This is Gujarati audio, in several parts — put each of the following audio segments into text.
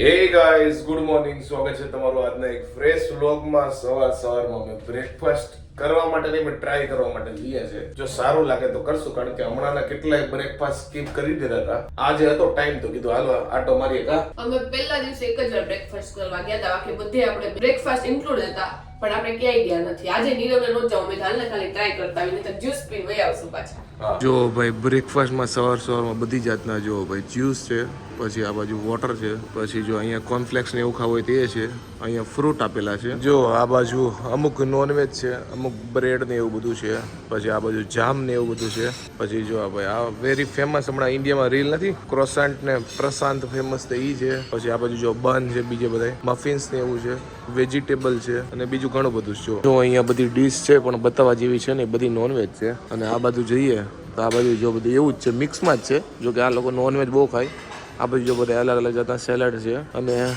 હે ગાઈઝ ગુડ મોર્નિંગ સ્વાગત છે તમારું આજના એક ફ્રેશ વ્લોગમાં સવાર સવારમાં અમે બ્રેકફાસ્ટ કરવા માટે નહીં, પણ ટ્રાય કરવા માટે લઈએ છે જો સારું લાગે તો કરશું, કારણ કે હમણાંના કેટલાય બ્રેકફાસ્ટ સ્કીપ કરી દીધા હતા. આજે હતો ટાઈમ તો કીધું, હાલો, આટો મારીએ, કા? અમે પહેલા દિવસે એક જ વાર બ્રેકફાસ્ટ કરવા ગયા હતા. બાકી બધે આપણે બ્રેકફાસ્ટ ઇન્ક્લુડ હતા. પણ આપણે ક્યાંય ગયા નથી. આજે નીરવને નો જાવ મેં હાલને ખાલી ટ્રાય કરતા આવીને તો જ્યુસ પીને વહી આવશું પાછા. જો ભાઈ બ્રેકફાસ્ટમાં સવાર સવારમાં બધી જાતના જો ભાઈ જ્યુસ છે પછી આ બાજુ વોટર છે પછી જો અહીંયા કોર્નફ્લેક્સ ને એવું ખાવું હોય તે છે અહીંયા ફ્રૂટ આપેલા છે. જો આ બાજુ અમુક નોનવેજ છે અમુક બ્રેડ ને એવું બધું છે પછી આ બાજુ જામ ને એવું બધું છે પછી જો આ ભાઈ આ વેરી ફેમસ હમણાં ઇન્ડિયામાં રીલ નથી? ક્રોસાન્ટ ને પ્રશાંત ફેમસ તો એ છે પછી આ બાજુ જો બન છે બીજે બધા મફિન્સ ને એવું છે વેજીટેબલ છે અને બીજું ઘણું બધું જો અહીંયા બધી ડીશ છે, પણ બતાવવા જેવી છે ને બધી નોનવેજ છે. અને આ બાજુ જઈએ, તો આ બાજુ જો બધું એવું જ છે મિક્સમાં જ છે. જો કે આ લોકો નોનવેજ બહુ ખાય. આ બાજુ જો બધા અલગ અલગ જાતના સેલેડ છે. અને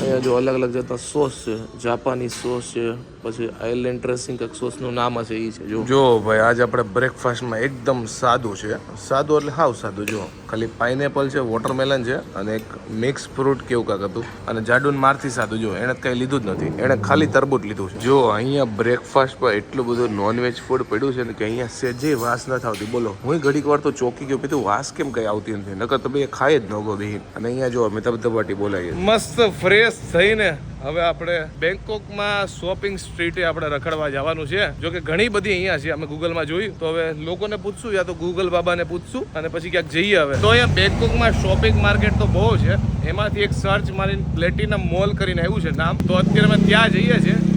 અહીંયા જો અલગ અલગ જાતના સોસ છે જાપાની સોસ છે પછી આઇલેન્ડ ડ્રેસિંગ કંઈક સોસનું નામ હશે એ છે જો. જો ભાઈ આજે આપણે બ્રેકફાસ્ટમાં એકદમ સાદું છે. સાદું એટલે હાવ સાદું જો. ખાલી પાઇનેપલ છે વોટરમેલન છે અને એક મિક્સ ફ્રૂટ કેવું કાંક હતું. અને જાડુન મારથી સાદું જો. એણે કંઈ લીધું જ નથી. એણે ખાલી તરબૂચ લીધું છે. જો અહીંયા બ્રેકફાસ્ટ પર એટલું બધું નોનવેજ ફૂડ પડ્યું છે ને કે અહીંયા સેજે વાસ ન આવતી બોલો હું ઘડીક વાર તો ચોકી ગયો કીધું વાસ કેમ કઈ આવતી નથી? નકર તો બે ખાય જ ન ગો બેહીન. અને અહીંયા જો અમે ધબધબાટી બોલાવીએ. મસ્ત ફ્રેશ થઈને હવે આપણે બેંકોકમાં શોપિંગ સ્ટ્રીટે આપણે રખડવા જવાનું છે. જો કે ઘણી બધી અહીંયા છે, અમે ગૂગલમાં જોયું. તો હવે લોકોને પૂછશું યા તો ગૂગલ બાબાને પૂછશું અને પછી ક્યાંક જઈએ હવે. તો અહીંયા બેંકોકમાં શોપિંગ માર્કેટ તો બહુ છે. એમાંથી એક સર્ચ મારીને પ્લેટિનમ મોલ કરીને આવ્યું છે નામ. તો અત્યારે અમે ત્યાં જઈએ છીએ.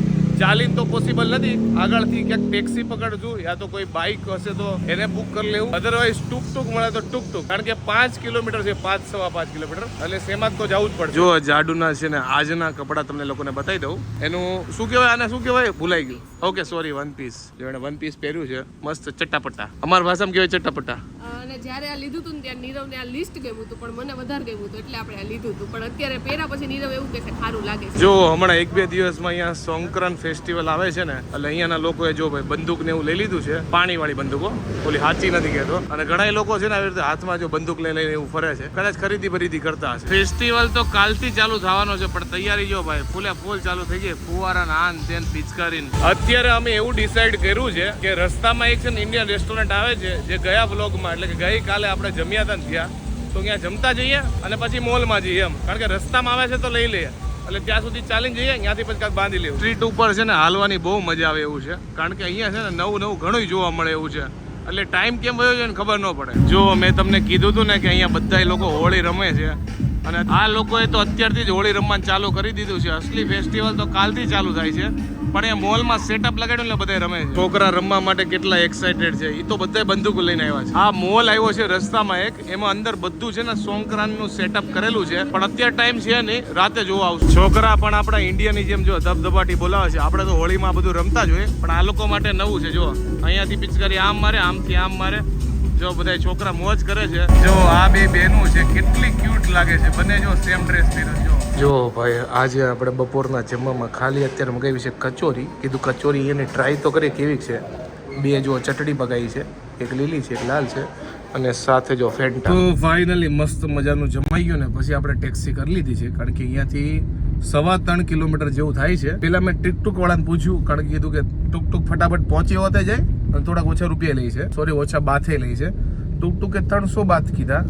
ચાલીને તો પોસિબલ નથી. આગળથી ક્યાંક ટેક્સી પકડજો યા તો કોઈ બાઇક હશે તો એને બુક કરી લેવું. અધરવાઇઝ ટૂંક ટૂંક મળે તો ટૂંક ટૂંક કારણ કે પાંચ કિલોમીટર છે પાંચ સવા પાંચ કિલોમીટર. એટલે સેમાં તો જવું જ પડશે. જો જાડુના છે ને આજના કપડા તમને લોકોને બતાવી દઉં. એનું શું કહેવાય આને શું કહેવાય? ભૂલાઈ ગયું. ઓકે સોરી વન પીસ જો એને વન પીસ પહેર્યું છે મસ્ત ચટ્ટાપટ્ટા. અમારા ભાષામાં કહેવાય ચટ્ટાપટ્ટા. અને જ્યારે આ લીધું હતું ને ત્યારે નીરવને આ લિસ્ટ ગયું હતું પણ મને વધારે ગયું હતું એટલે આપણે આ લીધું હતું પણ અત્યારે પહેર્યા પછી નીરવ એવું કહે છે સારું લાગે જો હમણાં એક બે દિવસમાં અહીંયા સંક્રાંત ફેસ્ટિવલ આવે છે ને એટલે અહીંયાના લોકોએ જો ભાઈ બંદૂક ને એવું લઈ લીધું છે પાણી વાળી બંદૂકો ઓલી સાચી નથી કહેતો અને ઘણા લોકો છે ને આવી રીતે હાથમાં જો બંદૂક લઈ લઈને એવું ફરે છે કદાચ ખરીદી બરીદી કરતા હશે. ફેસ્ટિવલ તો કાલથી ચાલુ થવાનો છે પણ તૈયારી જો ભાઈ ફૂલે ફૂલ ચાલુ થઈ ગઈ ફુવારા નાન તેન પિચકારીને. અત્યારે અમે એવું ડિસાઈડ કર્યું છે કે રસ્તામાં એક છે ને ઇન્ડિયન રેસ્ટોરન્ટ આવે છે જે ગયા બ્લોગમાં એટલે કે ગઈ કાલે આપણે જમ્યા હતા ને ત્યાં તો ત્યાં જમતા જઈએ અને પછી મોલમાં જઈએ એમ. કારણ કે રસ્તામાં આવે છે તો લઈ લઈએ. એટલે ત્યાં સુધી ચાલીને જઈએ, ત્યાંથી પછી કાંઈક બાંધી લેવું. સ્ટ્રીટ ઉપર છે ને હાલવાની બહુ મજા આવે એવું છે. કારણ કે અહીંયા છે ને નવું નવું ઘણું જોવા મળે એવું છે. એટલે ટાઈમ કેમ વયો છે ને ખબર ન પડે. જો મેં તમને કીધું હતું ને કે અહીંયા બધા લોકો હોળી રમે છે, અને આ લોકોએ તો અત્યારથી જ હોળી રમવાનું ચાલુ કરી દીધું છે. અસલી ફેસ્ટિવલ તો કાલથી ચાલુ થાય છે. પણ એ મોલમાં સેટઅપ લગાડ્યું એટલે બધા રમે છે. છોકરા રમવા માટે કેટલા એક્સાઇટેડ છે. એ તો બધા બંદૂક લઈને આવ્યા છે. આ મોલ આવ્યો છે રસ્તામાં એક. એમાં અંદર બધું છે ને સોંકરાનનું સેટઅપ કરેલું છે. પણ અત્યારે ટાઈમ છે નહીં. રાતે જોવા આવશું. છોકરા પણ આપણા ઇન્ડિયાની જેમ જો ધબધબાટી બોલાવે છે. આપણે તો હોળીમાં બધું રમતા જ હોય પણ આ લોકો માટે નવું છે જો અહીંયાથી પિચકારી આમ મારે આમથી આમ મારે. જો બધા છોકરા મોજ કરે છે. જો આ બે બહેનો છે કેટલી ક્યુટ લાગે છે. બંને જો સેમ ડ્રેસ પહેર્યો જો જો ભાઈ, આજે આપણે બપોરના જમવામાં ખાલી અત્યારે મગાવી છે કચોરી. કીધું કચોરી એને ટ્રાય તો કરીએ કેવી છે? બે જો ચટણી પકાવી છે, એક લીલી છે, એક લાલ છે, અને સાથે જો ફેન્ટા તો ફાઇનલી મસ્ત મજાનું જમાઈ ગયું ને, પછી આપણે ટેક્સી કરી લીધી છે, કારણ કે અહીંયાથી સવા ત્રણ કિલોમીટર જેવું થાય છે. પેલા મેં ટીકટુક વાળાને પૂછ્યું, કારણ કે કીધું કે ટુકટુક ટુક ફટાફટ પહોંચી હોતે જાય, અને થોડાક ઓછા રૂપિયા લે છે. સોરી ઓછા બાથે લે છે. ટુકટુકે ત્રણસો બાથ કીધા.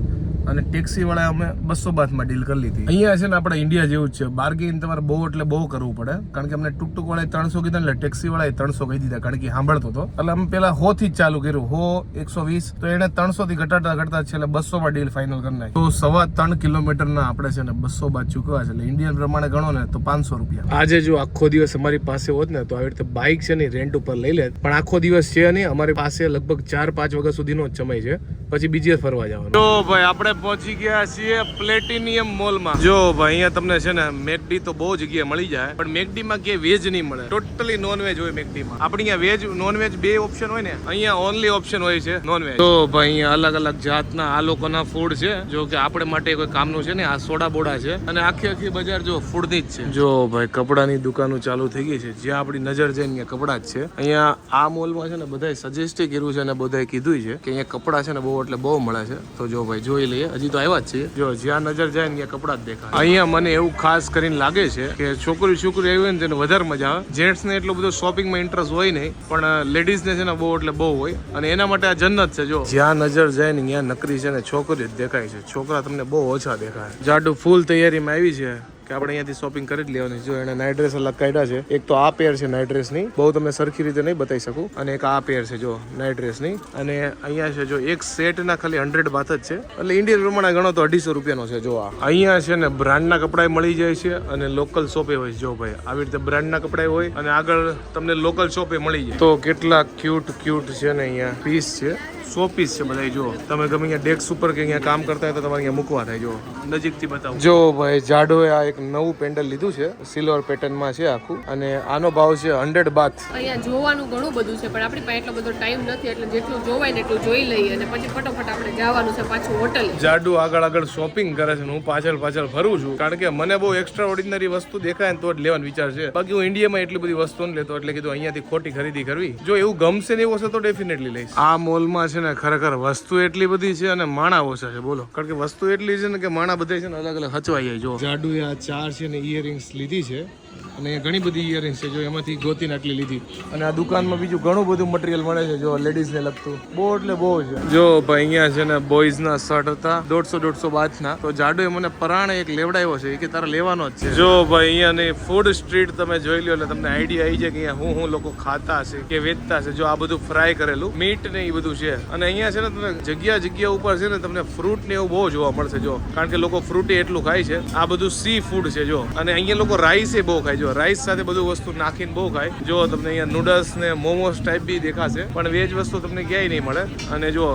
અને ટેક્સીવાળા અમે બસો બાથમાં ડીલ કરી લીધી. અહીંયા છે ને આપણે ઇન્ડિયા જેવું જ છે. બાર્ગેન તમારે બહુ એટલે બહુ કરવું પડે. કારણ કે અમને ટુક વાળાએ ત્રણસો કીધા એટલે ટેક્સી વાળાએ ત્રણસો કહી દીધા. કારણ કે સાંભળતો હતો. એટલે અમે પેલા હો થી જ ચાલુ કર્યું. હો એકસો વીસ. તો એને ત્રણસો થી ઘટાડતા ઘટતા છેલ્લે બસો માં ડીલ ફાઇનલ કરી નાખી. તો સવા ત્રણ કિલોમીટર ના આપણે છે ને બસો બાદ ચૂકવા છે. એટલે ઇન્ડિયન પ્રમાણે ગણો ને તો પાંચસો રૂપિયા. આજે જો આખો દિવસ અમારી પાસે હોત ને તો આવી રીતે બાઇક છે ને રેન્ટ ઉપર લઈ લે પણ આખો દિવસ છે નહીં, અમારી પાસે લગભગ ચાર પાંચ વાગ્યા સુધીનો જ સમય છે. પછી બીજે ફરવા જવાનું. તો ભાઈ, આપણે પહોંચી ગયા છીએ પ્લેટિનિયમ મોલમાં. જો ભાઈ, અહીંયા તમને છે ને મેકડી તો બહુ જગ્યાએ મળી જાય, પણ મેકડીમાં કે વેજ નહીં મળે. ટોટલી નોનવેજ હોય મેકડીમાં. આપણે અહીંયા વેજ નોનવેજ બે ઓપ્શન હોય ને, અહીંયા ઓનલી ઓપ્શન હોય છે નોનવેજ તો ભાઈ અલગ અલગ જાતના આ લોકોના ફૂડ છે, જો કે આપણે માટે કોઈ કામનું છે ને, આ સોડા બોડા છે. અને આખી આખી બજાર જો ફૂડની જ છે. જો ભાઈ, કપડાની દુકાનો ચાલુ થઈ ગઈ છે. જ્યાં આપણી નજર જાય અહીંયા કપડા જ છે. અહીંયા આ મોલમાં છે ને, બધાએ સજેસ્ટ કર્યું છે અને બધાએ કીધું છે કે અહીંયા કપડા છે ને બહુ, એટલે બહુ મળે છે. તો જો ભાઈ, જોઈ લઈએ. હજી તો આવ્યા જ છીએ. જો, જ્યાં નજર જાય ને કપડાં જ દેખાય. અહીંયા મને એવું ખાસ કરીને લાગે છે કે છોકરી છોકરી આવી હોય ને તેને વધારે મજા આવે. જેન્ટ્સને એટલો બધો શોપિંગમાં ઇન્ટરેસ્ટ હોય નહીં, પણ લેડીઝને છે ને બહુ એટલે બહુ હોય. અને એના માટે આ જન્નત છે, જો. જ્યાં નજર જાય ને ત્યાં નકરી છે ને છોકરી જ દેખાય છે. છોકરા તમને બહુ ઓછા દેખાય. જાડુ ફૂલ તૈયારીમાં આવી છે. કે આપણે અહીંયાથી શોપિંગ કરી જ લેવાની. જો એને નાઇટ ડ્રેસ અલગ કાઢ્યા છે, એક તો આ પેર છે નાઇટ ડ્રેસની બહુ તમને સરખી રીતે નહીં બતાવી શકું. અને એક આ પેર છે જો નાઇટ ડ્રેસની અને અહીંયા છે જો એક સેટના ખાલી હંડ્રેડ બાત જ છે. એટલે ઇન્ડિયન પ્રમાણે ગણો તો અઢીસો રૂપિયાનો છે જો આ. અહીંયા છે ને બ્રાન્ડના કપડાં મળી જાય છે અને લોકલ શોપે હોય જો ભાઈ. આવી રીતે બ્રાન્ડના કપડાં હોય અને આગળ તમને લોકલ શોપે મળી જાય. તો કેટલા ક્યુટ ક્યુટ છે ને અહીંયા. પીસ છે. સો પીસ છે બધા જો તમે ગમે અહીંયા ડેસ્ક ઉપર કે અહીંયા કામ કરતા હોય તો તમારે અહીંયા મૂકવા થાય જો નજીકથી બતાવો. જો ભાઈ જાડોએ આ એક નવું પેન્ડલ લીધું છે સિલ્વર પેટર્નમાં છે આખું અને આનો ભાવ છે હંડ્રેડ બાથ અહીંયા જોવાનું ઘણું બધું છે પણ આપણી પાસે એટલો બધો ટાઈમ નથી એટલે જેટલું જોવાય ને એટલું જોઈ લઈએ અને પછી ફટોફટ આપણે જવાનું છે પાછું હોટલ જાડુ આગળ આગળ શોપિંગ કરે છે હું પાછળ પાછળ ફરું છું કારણ કે મને બહુ એક્સ્ટ્રા ઓર્ડિનરી વસ્તુ દેખાય ને તો જ લેવાનો વિચાર છે. બાકી હું ઇન્ડિયામાં એટલી બધી વસ્તુ નથી લેતો એટલે કીધું અહીંયાથી ખોટી ખરીદી કરવી. જો એવું ગમશે ને એવું હશે તો ડેફિનેટલી લઈશ. આ મોલમાં છે ને ખરેખર વસ્તુ એટલી બધી છે અને માણા ઓછા છે. બોલો. કારણ કે વસ્તુ એટલી છે ને કે માણા બધા છે ને અલગ અલગ હચવાઈ જાય. જો. જાડુ આ ચાર છે ને ઇયરિંગ્સ લીધી છે. અને ઘણી બધી ઇયરિંગ્સ છે. જો એમાંથી ગોતીને આટલી લીધી. અને આ દુકાનમાં બીજું ઘણું બધું મટીરિયલ મળે છે, જો લેડીઝને લગતું. બહુ એટલે બહુ છે. જો ભાઈ અહીંયા છે ને બોયઝના શર્ટ હતા, દોઢસો દોઢસો બાદના તો જાડુએ મને પરાણે એક લેવડાવ્યો છે, એ કે તારે લેવાનો જ છે. જો ભાઈ અહીંયાની ફૂડ સ્ટ્રીટ તમે જોઈ લો એટલે તમને આઈડિયા આવી જાય કે અહીંયા હું હું લોકો ખાતા હશે કે વેચતા હશે જો આ બધું ફ્રાય કરેલું મીટ ને એ બધું છે. અને અહીંયા છે ને તમને જગ્યા જગ્યા ઉપર છે ને તમને ફ્રૂટ ને એવું બહુ જોવા મળશે, જો. કારણ કે લોકો ફ્રૂટી એટલું ખાય છે. આ બધું સી ફૂડ છે, જો. અને અહીંયા લોકો રાઈસ એ બહુ ખાય, જો. રાઈસ સાથે બધું વસ્તુ નાખીને બહુ ખાય. જો તમને અહીંયા નૂડલ્સ ને મોમોસ ટાઈપ બી દેખાશે, પણ વેજ વસ્તુ તમને ક્યાંય નહીં મળે. અને જો,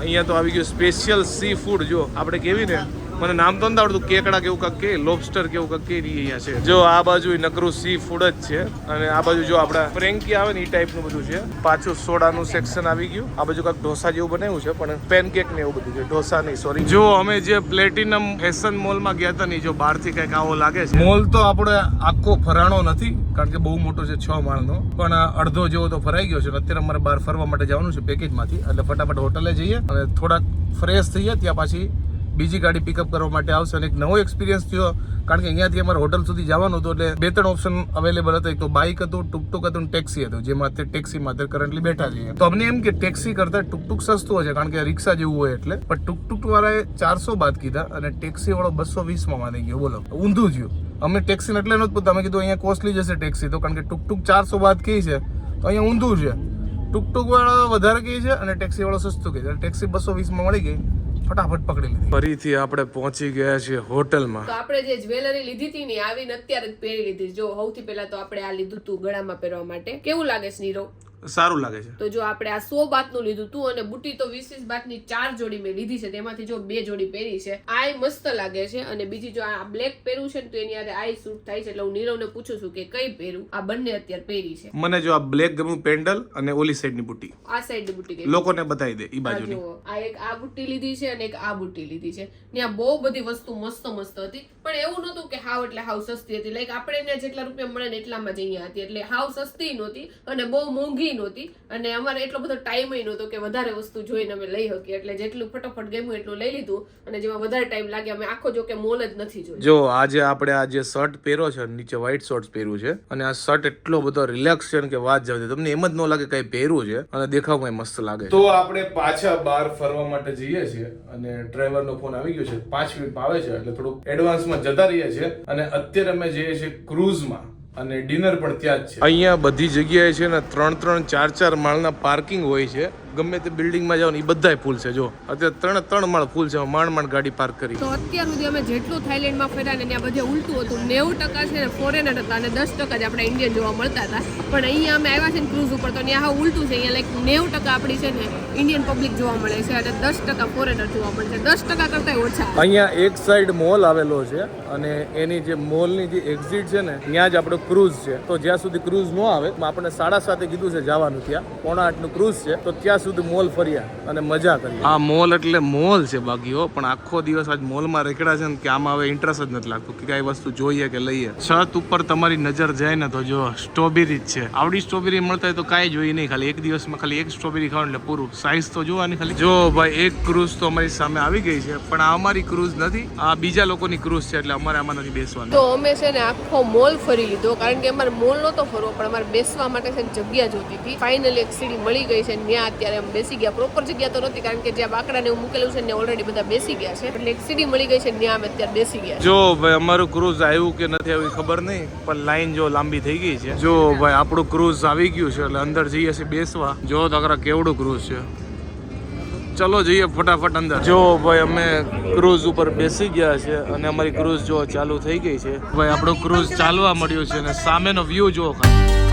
અહીંયા તો આવી ગયું સ્પેશિયલ સી ફૂડ જો. આપણે કેવી ને મને નામ તો નથી આવડતું, કેકડા કેવું કાંક કે લોબસ્ટર કેવું કાંક કે અહીંયા છે. જો આ બાજુ નકરું સી ફૂડ જ છે. અને આ બાજુ જો આપણા ફ્રેન્કી આવે ને એ ટાઈપનું બધું છે. પાછું સોડાનું સેક્શન આવી ગયું. આ બાજુ કાંક ઢોસા જેવું બનાવ્યું છે, પણ પેનકેક ને એવું બધું છે. ઢોસા નહીં સોરી જો અમે જે પ્લેટિનમ ફેશન મોલમાં ગયા હતા ને જો બહારથી કંઈક આવો લાગે છે. મોલ તો આપણે આખો ફરાણો નથી, કારણ કે બહુ મોટો છે છ માળનો. પણ અડધો જેવો તો ફરાઈ ગયો છે. અત્યારે અમારે બહાર ફરવા માટે જવાનું છે પેકેજમાંથી એટલે ફટાફટ હોટલે જઈએ અને થોડાક ફ્રેશ થઈએ, ત્યાં પાછી બીજી ગાડી પિકઅપ કરવા માટે આવશે અને એક નવો એક્સપિરિયન્સ થયો. કારણ કે અહીંયાથી અમારે હોટલ સુધી જવાનું હતું એટલે બે ત્રણ ઓપ્શન અવેલેબલ હતા. એક તો બાઇક હતું, ટુકટુક હતું અને ટેક્સી હતું જેમાં તે ટેક્સીમાં અત્યારે કરન્ટલી બેઠા છીએ. તો અમને એમ કે ટેક્સી કરતા ટુકટુક સસ્તું હશે, કારણ કે રિક્ષા જેવું હોય એટલે. પણ ટુકટુક વાળાએ ચારસો બાદ કીધા અને ટેક્સી વાળો બસો વીસમાં માની ગયો. બોલો, ઊંધું થયું. અમે ટેક્સી એટલે નહોતું અમે કીધું અહીંયા કોસ્ટલી જશે ટેક્સી તો, કારણ કે ટુકટુક ચારસો બાદ કહી છે. તો અહીંયા ઊંધું છે. ટુકટુક વાળો વધારે કહે છે અને ટેક્સી વાળો સસ્તું કહે છે. ટેક્સી બસો વીસમાં મળી ગઈ. ફટાફટ પકડી લીધી. ફરીથી આપણે પહોંચી ગયા છીએ હોટલમાં. તો આપણે જે જ્વેલરી લીધી હતી ને આવીને અત્યારે જ પહેરી લીધી. જો સૌથી પહેલા તો આપણે આ લીધું હતું ગળામાં પહેરવા માટે. કેવું લાગે છે નીરવ? સારું લાગે છે. તો જો આપણે આ સો બાતનું લીધું તું અને બુટી તો વીસ વીસ બાતની ચાર જોડી મેં લીધી છે તેમાંથી જો બે જોડી પહેરી છે. આય મસ્ત લાગે છે અને બીજી જો આ બ્લેક પહેરું છે ને તો એની હારે આય સૂટ થાય છે એટલે હું નીરવને પૂછું છું કે કઈ પહેરું? આ બંને અત્યારે પહેરી છે. મને જો આ બ્લેક ગમ્યું પેન્ડલ અને ઓલી સાઈડની બુટ્ટી આ સાઈડ બુટી લોકોને બતાવી દે ઈ બાજુની. આ એક આ બુટી લીધી છે અને એક આ બુટ્ટી લીધી છે. ત્યાં બહુ બધી વસ્તુ મસ્ત મસ્ત હતી. પણ એવું નહોતું કે હાવ એટલે હાવ સસ્તી હતી. લાઈક આપણે જેટલા રૂપિયા મળે ને એટલામાં જ અહીંયા હતી. એટલે હાવ સસ્તી નહોતી અને બહુ મોંઘી નહોતી. અને અમારે એટલો બધો ટાઈમ નહોતો કે વધારે વસ્તુ જોઈને અમે લઈ શકીએ. એટલે જેટલું ફટાફટ ગમ્યું એટલું લઈ લીધું. અને જેમાં વધારે ટાઈમ લાગે અમે આખો જો કે મોલ જ નથી જોયો. જો આજે આપણે આ જે શર્ટ પહેરો છે નીચે વ્હાઇટ શર્ટ પહેર્યું છે. અને આ શર્ટ એટલો બધો રિલેક્સ છે કે વાત જાવ તમને એમ જ ન લાગે કઈ પહેરવું છે. અને દેખાવમાં મસ્ત લાગે તો આપણે પાછા બહાર ફરવા માટે જઈએ છીએ. અને ડ્રાઈવરનો ફોન આવી ગયો છે. પાંચ મિનિટમાં આવે છે. એટલે થોડુંક એડવાન્સમાં જતા રહીએ છીએ. અને અત્યારે અમે જઈએ છીએ ક્રૂઝમાં અને ડિનર પણ ત્યાં જ છે. અહીંયા બધી જગ્યાએ છે ને ત્રણ ત્રણ ચાર ચાર માળના પાર્કિંગ હોય છે. ગમે તે બિલ્ડિંગમાં જાઓ ને એ બધાય ફૂલ છે જો. અત્યારે ત્રણ ત્રણ માળ ફૂલ છે માંડ માંડ ગાડી પાર્ક કરી. તો અત્યાર સુધી અમે જેટલું થાઈલેન્ડમાં ફર્યા ને ત્યાં બધે ઉલટું હતું. નેવું ટકા છે ને ફોરેનર હતા અને દસ ટકા જ આપણે ઇન્ડિયન જોવા મળતા હતા. પણ અહીંયા અમે આવ્યા છે ને ક્રૂઝ ઉપર તો ત્યાં હા ઉલટું છે. અહીંયા લાઈક નેવું ટકા આપણી છે ને ઇન્ડિયન પબ્લિક જોવા મળે છે અને દસ ટકા ફોરેનર જોવા મળે છે. દસ ટકા કરતાં ઓછા. અહીંયા એક સાઈડ મોલ આવેલો છે અને એની જે મોલની જે એક્ઝિટ છે ને ત્યાં જ આપણો ક્રૂઝ છે. તો જ્યાં સુધી ક્રૂઝ ન આવે તો આપણને સાડા સાતે કીધું છે જવાનું ત્યાં. પોણા આઠનું ક્રૂઝ છે. તો ત્યાં ત્યાં સુધી મોલ ફર્યા અને મજા કરી. આ મોલ એટલે મોલ છે બાકીઓ પણ આખો દિવસ આજ મોલમાં રેકડા છે ને કે આમાં હવે ઇન્ટરેસ્ટ જ નથી લાગતું કે કઈ વસ્તુ જોઈએ કે લઈએ. છત ઉપર તમારી નજર જાય ને તો જો સ્ટ્રોબેરી જ છે. આવડી સ્ટ્રોબેરી મળતા હોય તો કાંઈ જોઈએ નહીં ખાલી એક દિવસમાં ખાલી એક સ્ટ્રોબેરી ખાવ એટલે પૂરું. સાઈઝ તો જોવાની ખાલી. જો ભાઈ એક ક્રૂઝ તો અમારી સામે આવી ગઈ છે પણ આ અમારી ક્રૂઝ નથી આ બીજા લોકોની ક્રૂઝ છે એટલે અમારે આમાં નથી બેસવાનું. તો અમે છે ને આખો મોલ ફરી લીધો કારણ કે અમારે મોલ નહોતો ફરવો પણ અમારે બેસવા માટે છે ને જગ્યા જોતી હતી. ફાઇનલી એક સીડી મળી ગઈ છે ને ત્યાં અત્યારે અમે બેસી ગયા. પ્રોપર જગ્યા તો નથી કારણ કે જ્યાં બાકડા ને મૂકેલું છે ને ઓલરેડી બધા બેસી ગયા છે. એટલે એક સીડી મળી ગઈ છે ત્યાં અમે અત્યારે બેસી ગયા જો ભાઈ અમારું ક્રૂઝ આવ્યું કે નથી આવ્યું ખબર નહીં, પણ લાઈન જો લાંબી થઈ ગઈ છે. જો ભાઈ આપણું ક્રૂઝ આવી ગયું છે એટલે અંદર જઈએ છીએ બેસવા. જો તકરા કેવડું ક્રૂઝ છે. ચલો જઈએ ફટાફટ અંદર. જો ભાઈ અમે ક્રૂઝ ઉપર બેસી ગયા છે અને અમારી ક્રૂઝ જો ચાલુ થઈ ગઈ છે. ભાઈ આપણું ક્રૂઝ ચાલવા મળ્યું છે અને સામેનો વ્યૂ જો ખાલી.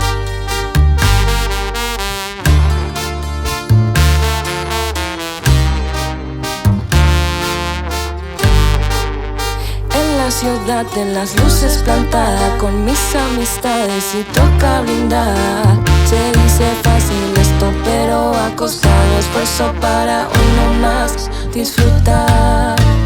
Ciudad de las luces plantada con mis amistades y toca brindar. Se dice fácil esto, pero ha costado esfuerzo para uno más disfrutar.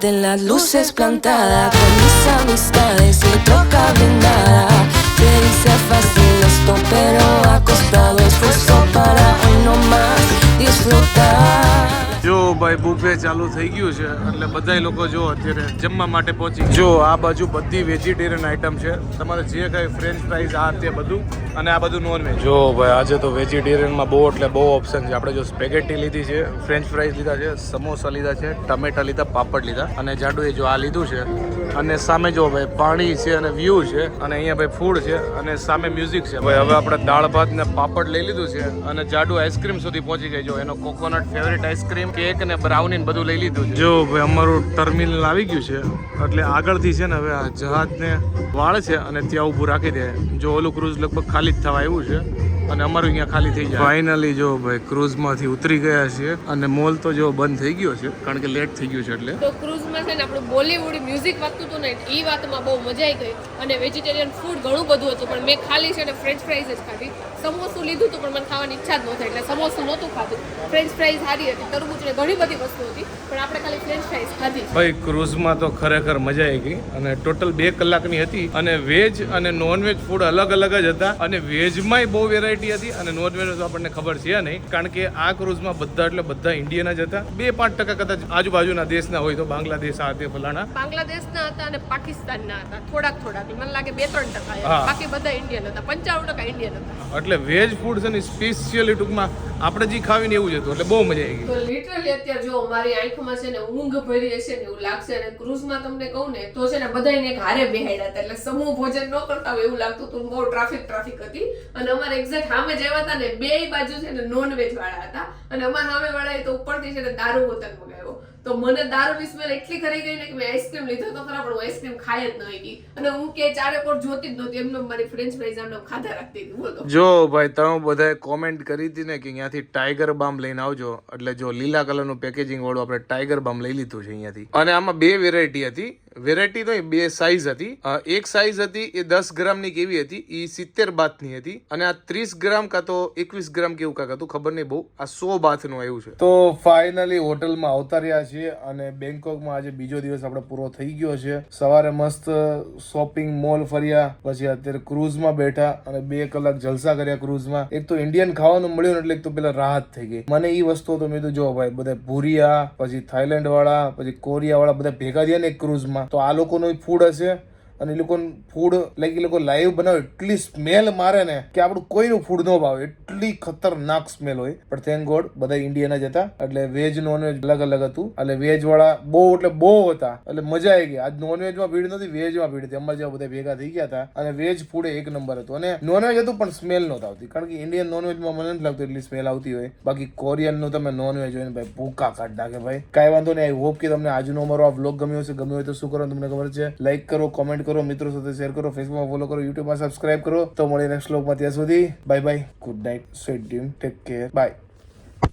La ciudad de las luces plantada con mis amistades y toca brindar. Se dice fácil esto, pero ha costado esfuerzo para uno más disfrutar. જો ભાઈ બુફે ચાલુ થઈ ગયું છે, એટલે બધાય લોકો જો અત્યારે જમવા માટે પહોંચી જો આ બાજુ બધી વેજીટેરિયન આઈટમ છે. તમારે જે કાંઈ ફ્રેન્ચ ફ્રાઈઝ આ તે બધું અને આ બધું નોન વેજ જો ભાઈ, આજે તો વેજીટેરિયનમાં બહુ, એટલે બહુ ઓપ્શન છે. આપણે જો સ્પેગેટી લીધી છે ફ્રેન્ચ ફ્રાઈઝ લીધા છે સમોસા લીધા છે ટમેટા લીધા, પાપડ લીધા અને જાડુએ જો આ લીધું છે અને સામે જો ભાઈ પાણી છે અને વ્યૂ છે અને અહીંયા ભાઈ ફૂડ છે અને સામે મ્યુઝિક છે. ભાઈ, હવે આપણે દાળ ભાત ને પાપડ લઈ લીધું છે અને જાડુ આઈસ્ક્રીમ સુધી પહોંચી ગઈ. જો, એનો coconut favourite ice cream cake ને બ્રાઉની બધું લઈ લીધું જો ભાઈ, અમારું ટર્મિનલ આવી ગયું છે. એટલે આગળથી છે ને હવે આ જહાજને વાળ છે અને ત્યાં ઊભું રાખી દે. જો ઓલું ક્રૂઝ લગભગ ખાલી જ થવા આવ્યું છે. અને અમારું અહીંયા ખાલી થઈ જાય. ફાઇનલી જો ભાઈ ક્રૂઝમાંથી ઉતરી ગયા છીએ અને મોલ તો જો બંધ થઈ ગયો છે કારણ કે લેટ થઈ ગયું છે એટલે. તો ક્રૂઝમાં છે ને આપણું બોલીવુડ મ્યુઝિક વાગતું હતું ને એ વાતમાં બહુ મજા આવી ગઈ. અને વેજીટેરિયન ફૂડ ઘણું બધું હતું પણ મેં ખાલી છે ને ફ્રેન્ચ ફ્રાઈઝ જ ખાધી. સમોસું લીધું હતું પણ મને ખાવાની ઈચ્છા જ નહોતી એટલે સમોસું નહોતું ખાધું. ફ્રેન્ચ ફ્રાઈઝ સારી હતી તરબૂચ ને ઘણી બધી વસ્તુ હતી પણ આપણે ખાલી ફ્રેન્ચ ફ્રાઈઝ ખાધી. ભાઈ ક્રૂઝમાં તો ખરેખર મજા આવી ગઈ અને ટોટલ બે કલાકની હતી અને વેજ અને નોન વેજ ફૂડ અલગ અલગ જ હતા અને વેજમાંય બહુ વેરાયટી હતી અને નોનવેજ તો આપણને ખબર છે નહીં કારણ કે આ ક્રુઝમાં બધા એટલે બધા ઇન્ડિયન જ હતા. બે પાંચ ટકા કદાચ આજુબાજુના દેશના હોય તો બાંગ્લાદેશ આ તે ફલાણા. બાંગ્લાદેશના હતા અને પાકિસ્તાનના હતા થોડાક થોડાક મને લાગે બે ત્રણ ટકા બાકી બધા ઇન્ડિયન હતા પંચાવન ટકા ઇન્ડિયન હતા. એટલે વેજ ફૂડ છે ને સ્પેશિયલી ટૂંકમાં આપણે જે ખાવીને એવું જ હતું એટલે બહુ મજા આવી ગઈ. તો લિટરલી અત્યારે જો મારી આંખમાં છે ને ઊંઘ ભરી હશે ને એવું લાગશે અને ક્રુઝમાં તમને કહું ને તો છે ને બધાને એક હારે બેહાડ્યા હતા. એટલે સમૂહ ભોજન ન કરતા હોય એવું લાગતું હતું. બહુ ટ્રાફિક ટ્રાફિક હતી. અને અમારે એક્ઝેક્ટ સામે જેવા હતા ને બે બાજુ છે ને નોન વેજ વાળા હતા. અને અમારા સામે વાળાએ તો ઉપરથી છે ને દારૂ બોતલ મગાવ્યો. તો મને દારૂની સ્મેલ એટલી ખરી ગઈ ને કે મેં આઈસ્ક્રીમ લીધો તો ખરા, પણ હું આઈસ્ક્રીમ ખાઈ જ નહીં અને હું કે ચારે કોર જોતી જ નહોતી. એમને મારી ફ્રેન્ચ ફ્રાઈઝ આમને ખાધા રાખતી હતી. જો ભાઈ, તમે બધાએ કોમેન્ટ કરી હતી ને કે અહીંયાથી ટાઈગર બામ લઈને આવજો. એટલે જો લીલા કલરનું પેકેજિંગ વાળું આપણે ટાઈગર બામ લઈ લીધું છે અહીંયાથી અને આમાં બે વેરાયટી હતી. વેરાયટી તો બે સાઇઝ હતી. એક સાઇઝ હતી, એ દસ ગ્રામની કેવી હતી એ સિત્તેર બાથની હતી. અને આ ત્રીસ ગ્રામ કાં તો એકવીસ ગ્રામ કેવું કાંક હતું, ખબર નહીં બહુ. આ સો બાથનું આવ્યું છે. તો ફાઇનલી હોટલમાં આવતા રહ્યા છીએ અને બેંકોકમાં આજે બીજો દિવસ આપણે પૂરો થઈ ગયો છે. સવારે મસ્ત શોપિંગ મોલ ફર્યા, પછી અત્યારે ક્રુઝમાં બેઠા અને બે કલાક જલસા કર્યા ક્રૂઝમાં એક તો ઇન્ડિયન ખાવાનું મળ્યું એટલે એક તો પેલા રાહત થઈ ગઈ. મને એ વસ્તુ તો મેં તો જો ભાઈ, બધા ભૂરિયા, પછી થાઈલેન્ડ વાળા, પછી કોરિયા વાળા બધા ભેગા થયા ને એક ક્રૂઝમાં તો આ લોકોનું ફૂડ હશે. અને એ લોકોને ફૂડ લાઈક એ લોકો લાઈવ બનાવે, એટલી સ્મેલ મારે ને કે આપણું કોઈનું ફૂડ ન ભાવે. એટલી ખતરનાક સ્મેલ હોય. પણ થેન્ક ગોડ બધા ઇન્ડિયન જ હતા. એટલે વેજ નોનવેજ અલગ અલગ હતું. એટલે વેજ વાળા બહુ, એટલે બહુ હતા. એટલે મજા આવી ગઈ. આજ નોનવેજમાં ભીડ નથી વેજમાં ભીડ હતી. અમારે જેવા બધા ભેગા થઈ ગયા હતા. અને વેજ ફૂડ એક નંબર હતું. અને નોન વેજ હતું, પણ સ્મેલ નહોતી આવતી. કારણ કે ઇન્ડિયન નોનવેજમાં મને નથી લાગતું એટલી સ્મેલ આવતી હોય. બાકી કોરિયનનું તમે નોનવેજ હોય ને ભાઈ, ભૂકા કાઢ નાખે ભાઈ. કાંઈ વાંધો નહીં. આઈ હોપ કે તમને આજનો અમારો આ વ્લોગ ગમ્યો હશે. ગમ્યો હોય તો શું કરો તમને ખબર છે? લાઈક કરો કોમેન્ટ કરો. મિત્રો સાથે શેર કરો ફેસબુકમાં ફોલો કરો યુટ્યુબમાં સબસ્ક્રાઇબ કરો. તો નેક્સ્ટ વ્લોગમાં ત્યાં સુધી. Bye bye good night sweet dream take care bye